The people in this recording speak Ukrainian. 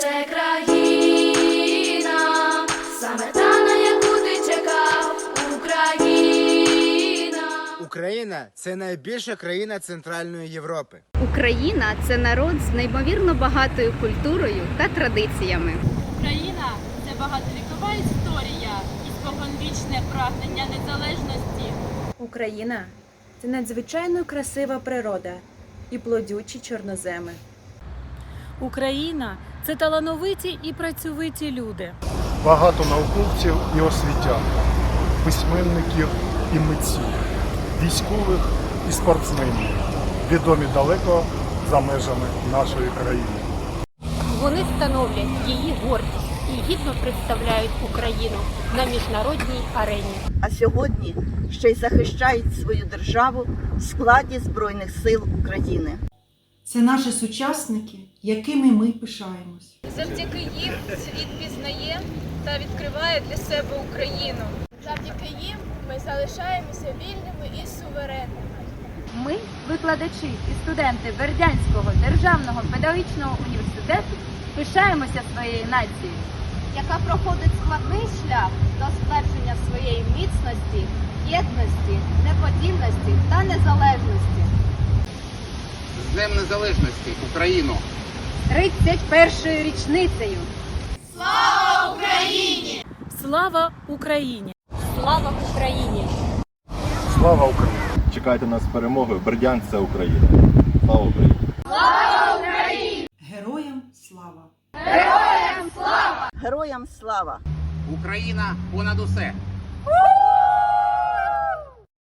Це країна, саме та на яку ти чекав, Україна. Україна це найбільша країна Центральної Європи. Україна це народ з неймовірно багатою культурою та традиціями. Україна це багатовікова історія і споконвічне прагнення незалежності. Україна це надзвичайно красива природа і плодючі чорноземи. Україна це талановиті і працьовиті люди. багато науковців і освітян, письменників і митців, військових і спортсменів, відомі далеко за межами нашої країни. Вони становлять її гордість і гідно представляють Україну на міжнародній арені. а сьогодні ще й захищають свою державу в складі Збройних сил України. Це наші сучасники, якими ми пишаємось. Завдяки їм світ пізнає та відкриває для себе Україну. Завдяки їм ми залишаємося вільними і суверенними. Ми, викладачі і студенти Бердянського державного педагогічного університету, пишаємося своєю нацією, яка проходить складний шлях до ствердження своєї міцності, єдності, неподільності та незалежності. З Днем Незалежності Україну! 31-ю річницею. Слава Україні! Слава Україні! Слава Україні! Слава Україні! Чекайте нас з перемогою. Бердянськ це Україна. Слава Україні! Героям слава! Героям слава! Героям слава! Україна понад усе!